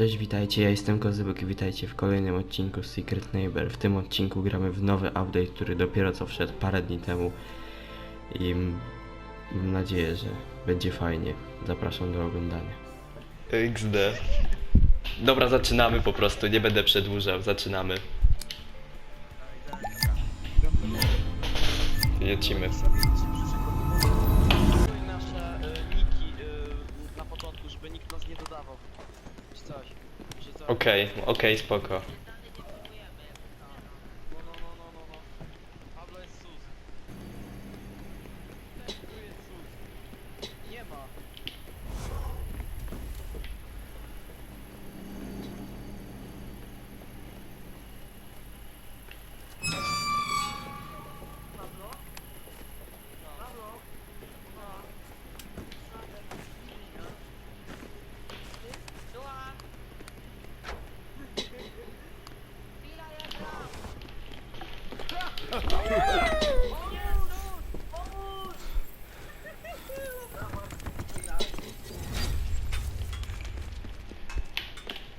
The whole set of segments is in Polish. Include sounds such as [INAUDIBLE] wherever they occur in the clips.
Cześć, witajcie, ja jestem Kozybek i witajcie w kolejnym odcinku Secret Neighbor. W tym odcinku gramy w nowy update, który dopiero co wszedł parę dni temu i mam nadzieję, że będzie fajnie. Zapraszam do oglądania. XD. Dobra, zaczynamy po prostu, nie będę przedłużał, zaczynamy. Lecimy. Okej, okej, spoko. No, no, no, no, no, no. Pablo jest sus. Tu jest sus. Nie ma.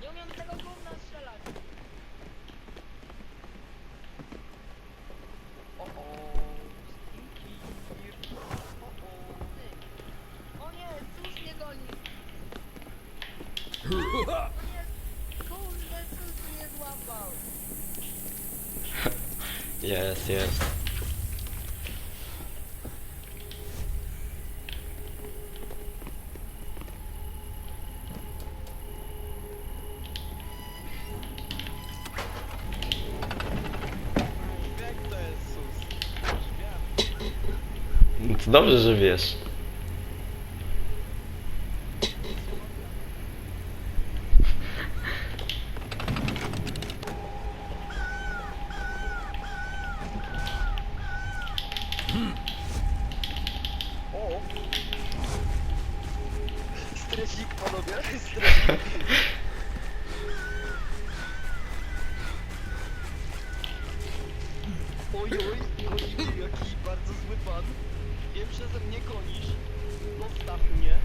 Nie umiem tego gówna strzelać. O, o. Stinky. O, o. O nie, cóż mnie goni. O nie, kurde, cóż mnie złapał. Jest, jest. No dobrze, że wiesz. Oj, oj, mnie jakiś bardzo zły pan. Wiem, że ze mnie gonisz. Zostaw mnie.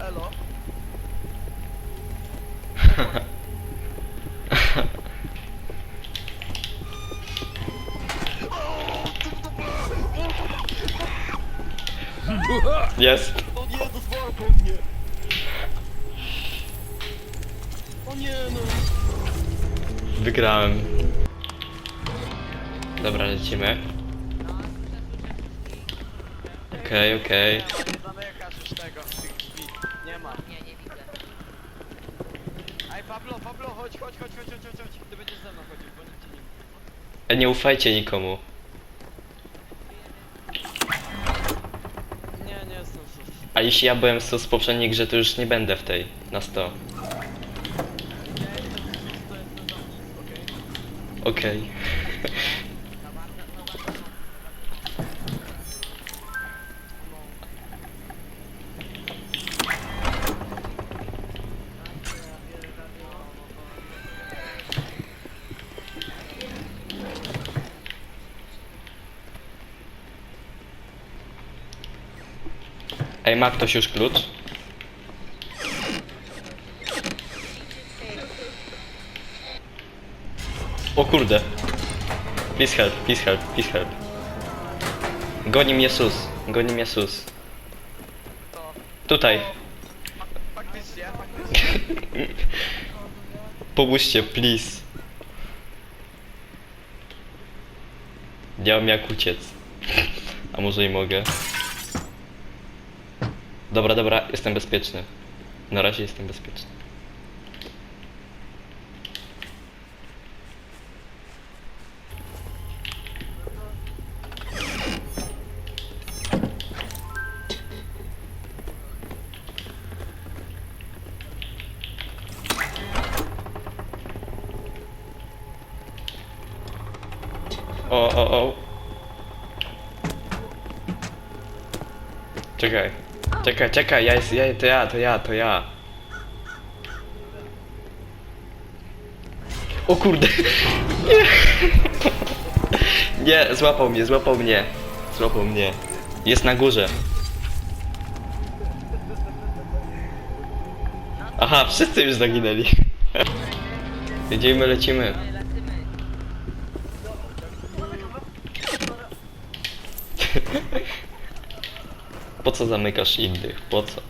Elo. Jest. Wygrałem. Dobra, lecimy. Okej, okej. Zamykasz już tego, tych. Nie ma. Nie, nie widzę. Ej, Pablo, Pablo, chodź, chodź, chodź, chodź, chodź, chodź. Ty będziesz ze mną chodził, bo nikt cię nie E, Nie ufajcie nikomu. Nie, nie jestem sus. A jeśli ja byłem sus w poprzedniej grze, to już nie będę w tej. Na 100. Nie jestem sus, to jestem za nic, okej? Ej, ma ktoś już klucz? O kurde. Please help, please help, please help. Goni mnie sus, goni mnie sus. Tutaj. [LAUGHS] Fak faktycznie, please. Nie mam jak uciec. A może i mogę. Dobra, dobra, jestem bezpieczny. Na razie jestem bezpieczny. Czekaj. Czekaj, czekaj, ja jest, ja, to ja, to ja, to ja. O kurde. Nie. [LAUGHS] Nie, złapał mnie, złapał mnie. Złapał mnie. Jest na górze. Aha, wszyscy już zaginęli. [LAUGHS] Jedziemy, lecimy. Po co zamykasz innych? Po co?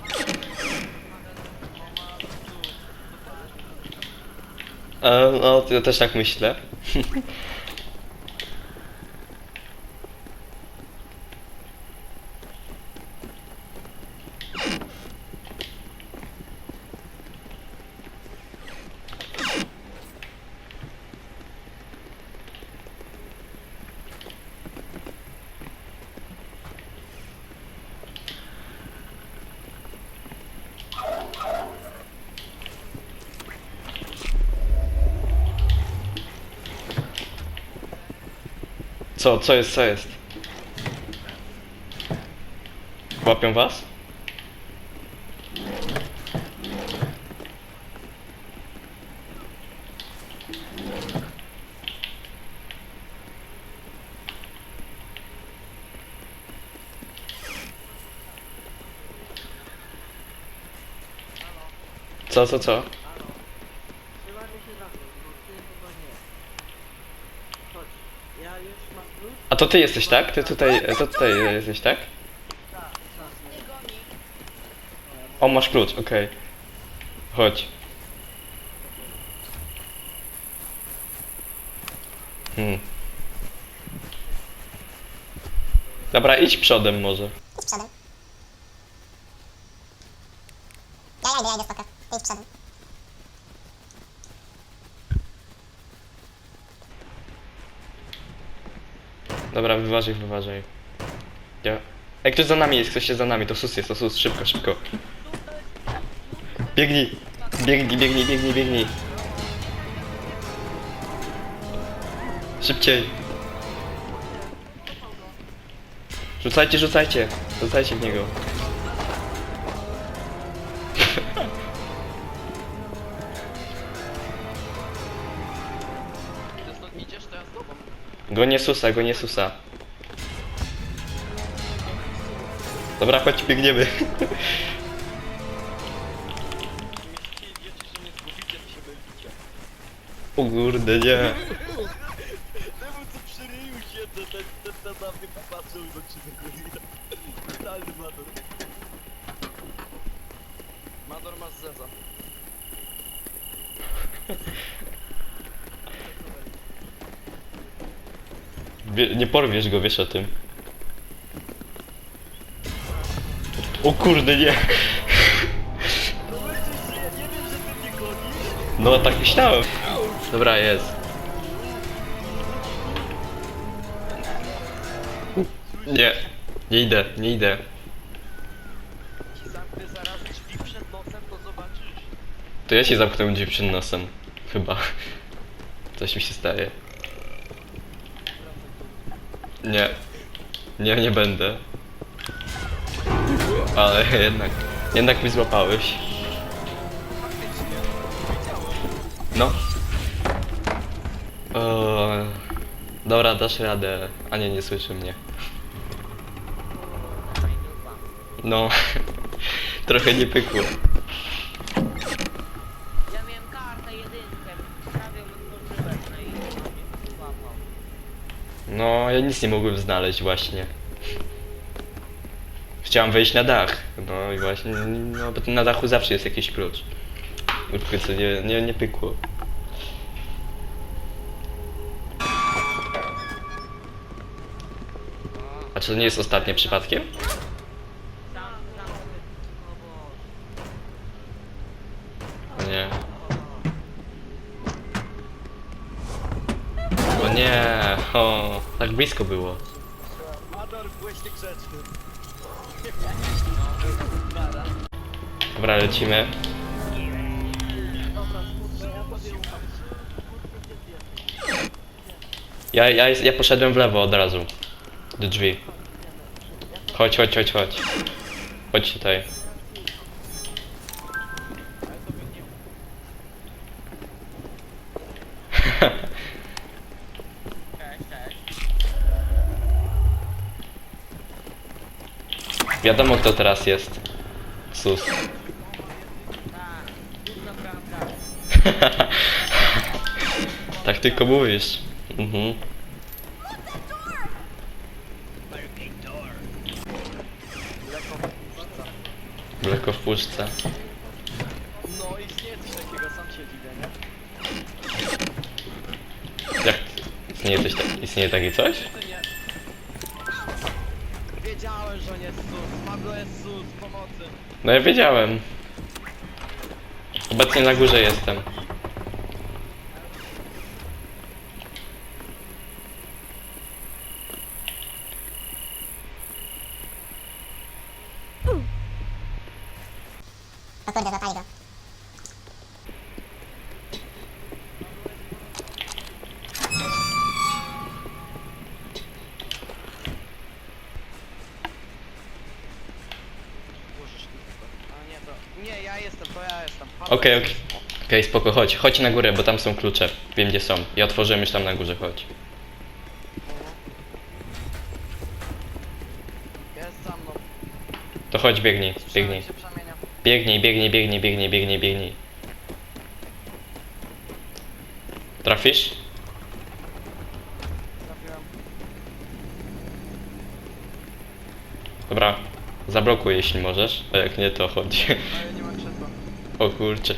E, no, ja też tak myślę. [LAUGHS] Co, co jest, co jest? Łapią was? Co, co, co? Trzymajmy się za mną, bo ty chyba nie. Chodź, ja już mam klucz. A to ty jesteś, tak? Ty tutaj, to tutaj jesteś, tak? O, masz klucz, okej. Chodź. Hmm. Dobra, idź przodem może. Idź przodem. Ja, ja idę, ja idę, spoko. Ty idź przodem. Dobra, wyważaj, wyważaj. Ja... Ej, ktoś za nami jest, ktoś jest za nami, to sus jest, to sus, szybko, szybko. Biegnij! Biegnij, biegnij, biegnij, biegnij. Szybciej. Rzucajcie, rzucajcie. Rzucajcie w niego. Tobą. Gonię susa, gonię susa. Dobra, chodź, biegniemy. Nie. O kurde, nie. Temu co przy ryju siedzę, ten, ten, ten na mnie popatrzył do ciebie Totalny Mador. Mador masz zeza. Wie, nie porwiesz go, wiesz o tym. O kurde, nie. No tak myślałem. Dobra, jest. Nie, nie idę, nie idę. Zamknę zaraz drzwi przed nosem, to zobaczysz. To ja się zamknę drzwi przed nosem. Chyba. Coś mi się staje. Nie. Nie, nie będę. Ale [LAUGHS] jednak. Jednak mi złapałeś. No. O, dobra, dasz radę. A nie, nie słyszy mnie. No. [LAUGHS] Trochę nie pykło. Ja miałem kartę jedynkę, prawie otworzyłem, no i mnie złapał. No, ja nic nie mogłem znaleźć właśnie. Chciałem wejść na dach. No i właśnie, no bo na dachu zawsze jest jakiś klucz. Tylko co nie, nie, nie pykło. A czy to nie jest ostatnie przypadkiem? O, tak blisko było. Dobra, lecimy. Ja, ja, ja poszedłem w lewo od razu. Do drzwi. Chodź, chodź, chodź, chodź. Chodź tutaj. Wiadomo kto teraz jest. Sus. [LAUGHS] tak tylko mówisz. Mhm. Mleko w puszce. No istnieje coś takiego, sam się dziwię, nie? Jak? Istnieje, coś ta- istnieje takie coś? Pablo jest sus, pomocy. No ja wiedziałem. Obecnie na górze jestem. O kurde, złapali go. Bożeż ty. A nie, to... Nie, ja jestem, to ja jestem. Pablo Okej, okej. Okej, spoko, chodź. Chodź na górę, bo tam są klucze. Wiem gdzie są. Ja otworzyłem już tam na górze, chodź. Jest. To chodź, biegnij, biegnij. Się. Biegnij, biegnij, biegnij, biegnij, biegnij, biegnij. Trafisz? Dobra. Zablokuj jeśli możesz, a jak nie to chodź. Ale [LAUGHS] nie. O kurcze.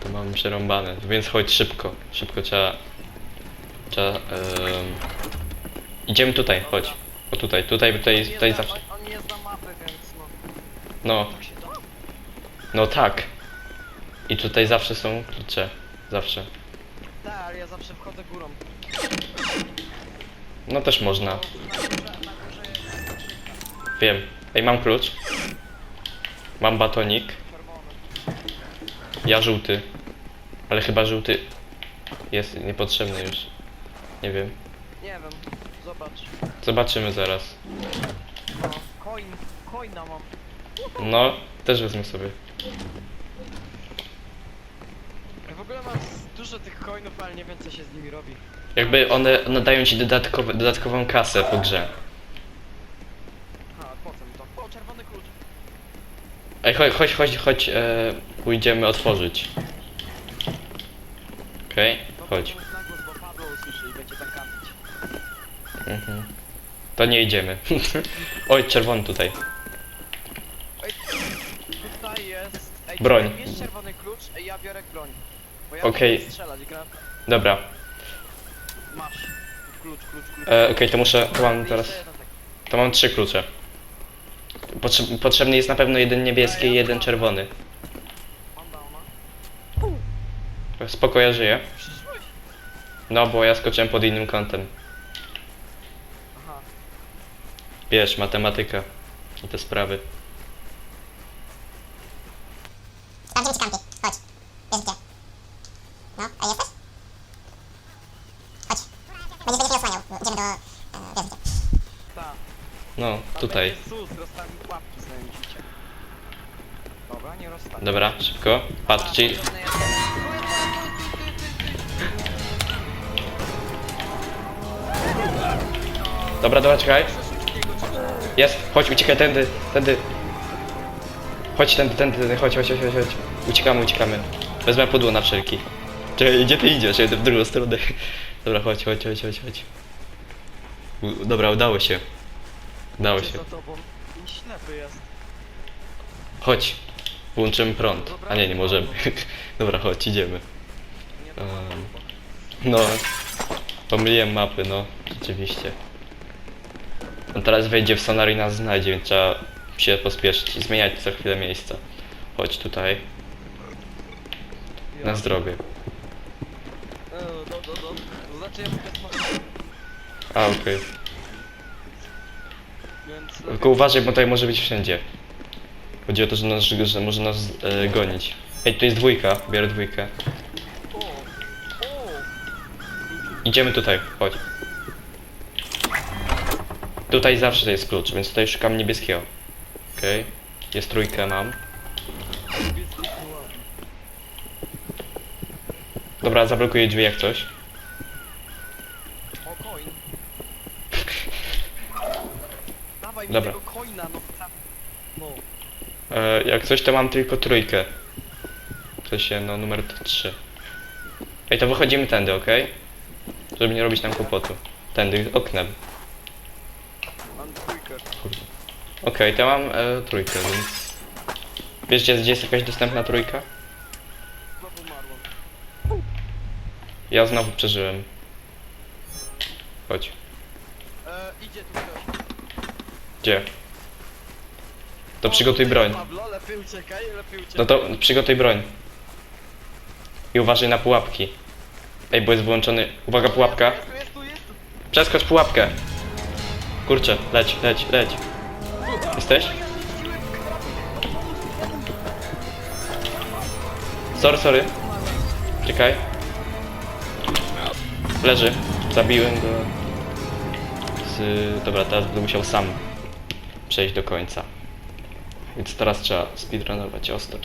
To mam przerąbane, więc chodź szybko. Szybko trzeba... Trzeba... em, Idziemy tutaj, chodź. O tutaj, tutaj, tutaj, tutaj zawsze... On, nie zna mapy, więc no. No, Tak no tak. I tutaj zawsze są klucze. Zawsze. Tak, ale ja zawsze wchodzę górą. No też można. No, Wiem. Ej, mam klucz. Mam batonik. Ja żółty. Ale chyba żółty jest niepotrzebny już. Nie wiem. Nie wiem, zobacz. Zobaczymy zaraz. No, coin, coina mam. No, też wezmę sobie. Ja w ogóle mam z- dużo tych coinów, ale nie wiem co się z nimi robi. Jakby one nadają ci dodatkowe, dodatkową kasę po grze. A, po co mi to? O, czerwony klucz. Ej, chodź, chodź, chodź, chodź, e, pójdziemy otworzyć. Okej, chodź. to mów na głos, bo Pablo usłyszy i będzie tam kampić. Mhm. To nie idziemy. [LAUGHS] Oj, czerwony tutaj. Ej, tutaj jest... Ej, Broń. tutaj Bierz czerwony klucz, ej, ja biorę broń. Bo ja Okej. mogę strzelać, gra... Dobra. Masz. Klucz, klucz, klucz. E, Okej, to muszę, to mam Jeszcze teraz, jeden taki. to mam trzy klucze. Potrze potrzebny jest na pewno jeden niebieski i jeden czerwony. Spoko, ja żyję. No, bo ja skoczyłem pod innym kątem. Aha. Wiesz, matematyka i te sprawy. Sprawdzimy ci. Chodź. Jest gdzie. No, a jesteś? Chodź. Będziesz, będziesz mnie osłaniał. Idziemy do... E, wiesz gdzie. No, Tam tutaj. będzie sus, rozstawił pułapki sobie musicie. Dobra, nie. Dobra, szybko. Patrzcie. Dobra, dobra, czekaj. Jest, chodź, uciekaj tędy, tędy. Chodź tędy, tędy, tędy, chodź, chodź, chodź, chodź, chodź. Uciekamy, uciekamy. Wezmę pudło na wszelki. Czekaj, gdzie ty idziesz? Ja idę w drugą stronę. Dobra, chodź, chodź, chodź, chodź, chodź. U, dobra, udało się. Udało się. Za tobą. I ślepy jest. Chodź. Włączymy prąd. A nie, nie możemy. [LAUGHS] Dobra, chodź, idziemy. Em, No. Pomyliłem mapy, no. Rzeczywiście. On teraz wejdzie w sonar i nas znajdzie, więc trzeba się pospieszyć i zmieniać co chwilę miejsca. Chodź tutaj. Na zdrowie. E. To znaczy A, okej. więc... Tylko uważaj, bo tutaj może być wszędzie. Chodzi o to, że, nas, że może nas e, gonić. Ej, tu jest dwójka. Biorę dwójkę. Idziemy tutaj, chodź. Tutaj zawsze jest klucz, więc tutaj szukam niebieskiego. Okej. Jest trójkę, mam. Dobra, zablokuję drzwi jak coś. [LAUGHS] Dobra. tego coina, no tam. No. E, jak coś to mam tylko trójkę. sensie no numer 3. Ej, to wychodzimy tędy, okej? Żeby nie robić nam kłopotu. Tędy, oknem. Mam dwójkę. Okej, to mam e, trójkę, więc... Wiesz, gdzie, gdzie jest jakaś dostępna trójka? Znowu. Ja znowu przeżyłem. Chodź. E, idzie tu ktoś. Gdzie? To przygotuj broń. No to przygotuj broń. I uważaj na pułapki. Ej, bo jest wyłączony... Uwaga, pułapka. Przeskocz pułapkę. Kurczę, leć, leć, leć. Jesteś? Sorry, sorry. Czekaj. Leży. Zabiłem go. Z... Dobra, teraz będę musiał sam przejść do końca. Więc teraz trzeba speedrunować ostro.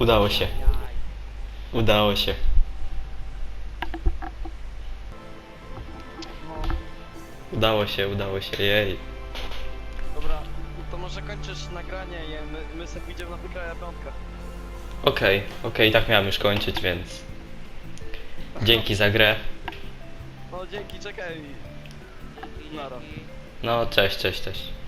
Udało się. Udało się. Udało się, udało się, jej. Dobra, to może kończysz nagranie i my, my sobie pójdziemy na wygrania piątka. Okej, okej, tak miałem już kończyć, więc... Dzięki za grę. No dzięki, czekaj. Nara. No, cześć, cześć, cześć.